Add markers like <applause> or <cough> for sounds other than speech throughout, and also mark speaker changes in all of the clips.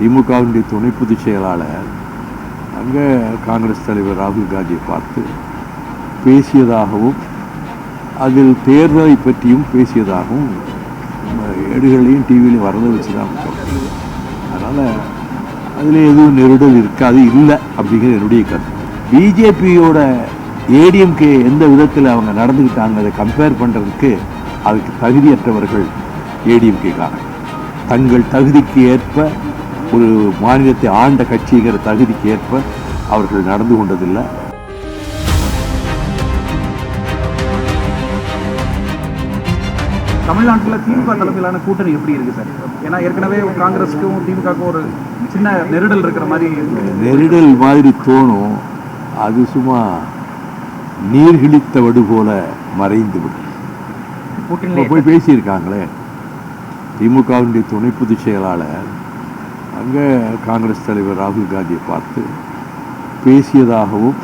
Speaker 1: திமுகவினுடைய துணை பொதுச் செயலாளர் அங்கே காங்கிரஸ் தலைவர் ராகுல் காந்தியை பார்த்து பேசியதாகவும் அதில் தேர்தலை பற்றியும் பேசியதாகவும் நம்ம ஏடுகளையும் டிவிலையும் வரதை வச்சு தான் அதனால் அதில் எதுவும் நெருடல் இருக்காது இல்லை அப்படிங்கிற என்னுடைய கருத்து. பிஜேபியோட ஏடிஎம்கே எந்த விதத்தில் அவங்க நடந்துக்கிட்டாங்க அதை கம்பேர் பண்ணுறதுக்கு அதுக்கு தகுதியற்றவர்கள் ஏடிஎம்கேக்காரங்க. தங்கள் தகுதிக்கு ஏற்ப ஒரு மாநிலத்தை ஆண்ட கட்சிங்கிற தகுதிக்கு ஏற்ப அவர்கள் நடந்து கொண்டதில்லை.
Speaker 2: தமிழ்நாட்டில் திமுக தலைமையிலான கூட்டணி எப்படி இருக்கு சார்? ஏன்னா ஏற்கனவே காங்கிரஸுக்கும் திமுகவுக்கும் ஒரு சின்ன நெருடல் இருக்கிற மாதிரி.
Speaker 1: நெருடல் மாதிரி தோணும். அது சும்மா நீர்கிழித்த வடு போல மறைந்து விடும். போய் பேசியிருக்காங்களே. திமுகவினுடைய துணை பொதுச் செயலாளர் அங்கே காங்கிரஸ் தலைவர் ராகுல் காந்தியை பார்த்து பேசியதாகவும்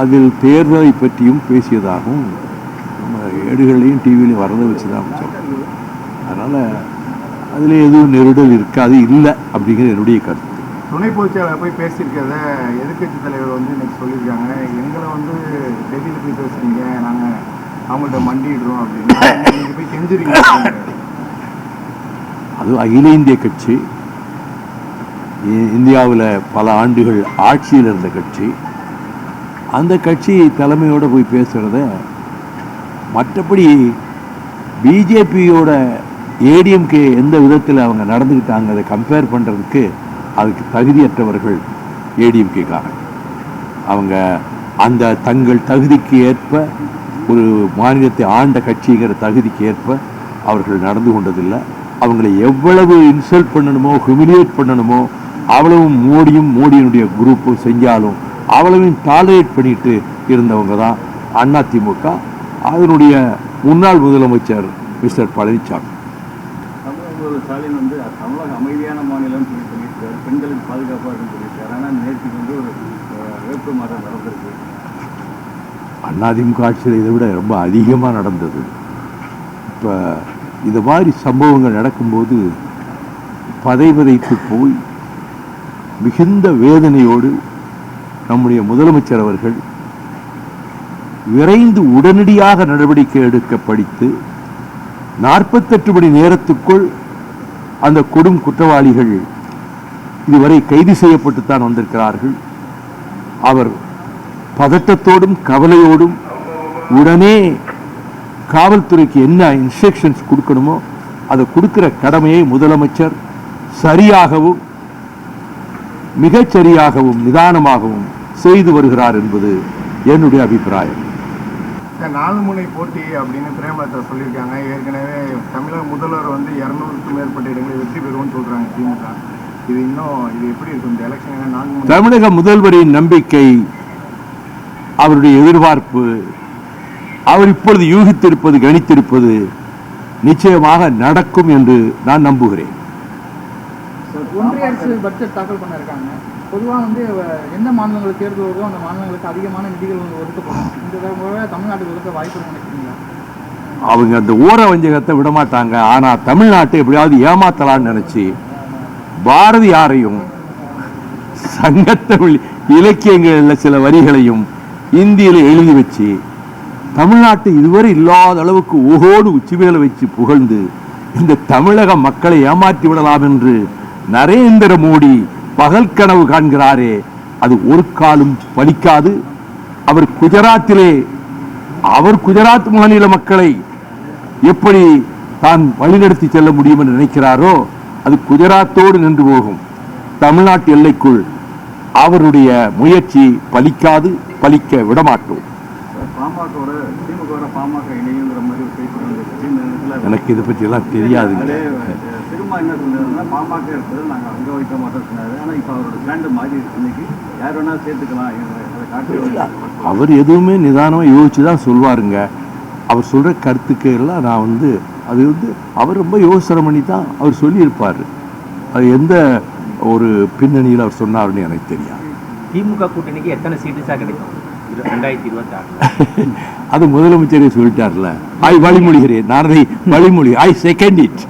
Speaker 1: அதில் தேர்தலை பற்றியும் பேசியதாகவும் நம்ம ஏடுகளையும் டிவிலையும் வரதை வச்சு தான் சொல்கிறேன் அதனால் அதில் எதுவும் நெருடல் இருக்காது இல்லை அப்படிங்கிறது என்னுடைய கருத்து.
Speaker 3: துணை பொதுச்செயலாளர் போய் பேசியிருக்கிறத எதிர்க்கட்சி தலைவர் வந்து இன்னைக்கு சொல்லியிருக்காங்க. எங்களை வந்து டெல்லியில் போய் பேசுறீங்க நாங்கள் அவங்கள்ட்ட மண்டிடுறோம் அப்படின்னா. நீங்கள் போய் கெஞ்சுறீங்க.
Speaker 1: அது அகில இந்திய கட்சி இந்தியாவில் பல ஆண்டுகள் ஆட்சியில் இருந்த கட்சி. அந்த கட்சி தலைமையோடு போய் பேசுகிறத மற்றபடி பிஜேபியோட ஏடிஎம்கே எந்த விதத்தில் அவங்க நடந்துக்கிட்டாங்க அதை கம்பேர் பண்ணுறதுக்கு அதுக்கு தகுதியற்றவர்கள் ஏடிஎம்கேக்காரங்க அவங்க அந்த தங்கள் தகுதிக்கு ஏற்ப ஒரு மாநிலத்தை ஆண்ட கட்சிங்கிற தகுதிக்கு ஏற்ப அவர்கள் நடந்து கொண்டதில்லை. அவங்களை எவ்வளவு இன்சல்ட் பண்ணணுமோ ஹியூமிலியேட் பண்ணணுமோ அவ்வளவும் மோடியும் மோடியினுடைய குரூப்பும் செஞ்சாலும் அவ்வளவையும் டாலரேட் பண்ணிட்டு இருந்தவங்க தான் அதிமுக அதனுடைய முன்னாள் முதலமைச்சர் மிஸ்டர் பழனிசாமி
Speaker 4: ஸ்டாலின் வந்து தமிழக அமைதியான மாநிலம் சொல்லி சொல்லியிருக்காரு. பெண்களுக்கு பாதுகாப்பாக இருக்குன்னு சொல்லியிருக்காரு. ஆனால் நேற்றுக்கு வந்து ஒரு அஹ், வேட்பு மாற்றம் நடந்திருக்கு.
Speaker 1: அதிமுக ஆட்சியில் இதை விட ரொம்ப அதிகமாக நடந்தது. இப்போ இந்த மாதிரி சம்பவங்கள் நடக்கும்போது பதைவதைத்து போய் மிகுந்த வேதனையோடு நம்முடைய முதலமைச்சர் அவர்கள் விரைந்து உடனடியாக நடவடிக்கை எடுக்க படித்து நாற்பத்தெட்டு மணி நேரத்துக்குள் அந்த கொடும் குற்றவாளிகள் இதுவரை கைது செய்யப்பட்டுத்தான் வந்திருக்கிறார்கள். அவர் பதட்டத்தோடும் கவலையோடும் உடனே காவல்துறைக்கு என்ன இன்ஸ்ட்ரக்ஷன்ஸ் கொடுக்கணுமோ அதை கொடுக்கிற கடமையை முதலமைச்சர் சரியாகவும் மிகச் சரியாகவும் நிதானமாகவும் செய்து வருகிறார் என்பது என்னுடைய அபிப்பிராயம்.
Speaker 3: இந்த நாலு முனை போட்டி அப்படின்னு பிரேமலதா சொல்லியிருக்காங்க. ஏற்கனவே தமிழக முதல்வர் வந்து இரநூறுக்கும் மேற்பட்ட இடங்களில் வெற்றி பெறுவோம்னு சொல்கிறாங்க திமுக. இது இன்னும் இது எப்படி இருக்கும்? இந்த எலெக்ஷன்
Speaker 1: தமிழக முதல்வரின் நம்பிக்கை அவருடைய எதிர்பார்ப்பு அவர் இப்பொழுது யூகித்திருப்பது கணித்திருப்பது நிச்சயமாக நடக்கும் என்று நான் நம்புகிறேன்.
Speaker 5: ஒன்றிய அரசு பட்ஜெட் தாக்கல் பண்ண இருக்காங்க பொதுவாக வந்து எந்த மாநிலங்களுக்கு தேர்தல் வருதோ அந்த மாநிலங்களுக்கு அதிகமான நிதிகள் வந்து ஒதுக்கப்படும். இந்த தடவை தமிழ்நாட்டுக்கு ஒதுக்க வாய்ப்பு நினைக்கிறீங்களா?
Speaker 1: அவங்க அந்த ஊர வஞ்சகத்தை விடமாட்டாங்க. ஆனால் தமிழ்நாட்டை எப்படியாவது ஏமாத்தலான்னு நினச்சி பாரதியாரையும் சங்கத்தமிழ் இலக்கியங்களில் சில வரிகளையும் இந்தியில் எழுதி வச்சு தமிழ்நாட்டை இதுவரை இல்லாத அளவுக்கு ஓகோடு உச்சிவேலை வச்சு புகழ்ந்து இந்த தமிழக மக்களை ஏமாற்றி விடலாம் என்று நரேந்திர மோடி பகல் கனவு காண்கிறாரே அது ஒரு காலும் பலிக்காது. அவர் குஜராத்திலே அவர் குஜராத் மாநில மக்களை எப்படி தான் வழிநடத்தி செல்ல முடியும் என்று நினைக்கிறாரோ அது குஜராத்தோடு நின்று போகும். தமிழ்நாட்டு எல்லைக்குள் அவருடைய முயற்சி பலிக்காது பலிக்க விடமாட்டோம். எனக்கு இதை பற்றி எல்லாம் தெரியாதுங்க
Speaker 4: திரும்ப என்ன சொன்னதுன்னா பாமக இருக்கிறது நாங்கள் அங்கே வைக்க மாட்டோம் சொன்னாரு. ஆனால் இப்போ அவரோட ஸ்டாண்டு மாறி இன்னைக்கு. யார் வேணாலும் சேர்த்துக்கலாம்
Speaker 1: அவர் எதுவுமே நிதானமாக யோசிச்சு தான் சொல்வாருங்க. அவர் சொல்கிற கருத்துக்கு எல்லாம் நான் வந்து அது வந்து அவர் ரொம்ப யோசனை பண்ணி தான் அவர் சொல்லியிருப்பார். அது எந்த ஒரு பின்னணியில் அவர் சொன்னார்னு எனக்கு தெரியாது.
Speaker 6: திமுக கூட்டணிக்கு எத்தனை சீட்டு சார் கிடைக்கும்? ரெண்டாயிரத்தி இருபத்தி <laughs>
Speaker 1: அது முதலமைச்சரே சொல்லிட்டார்ல. ஐ வழிமொழிகிறேன். நான் அதை வழிமொழி. ஐ செகண்ட் இட்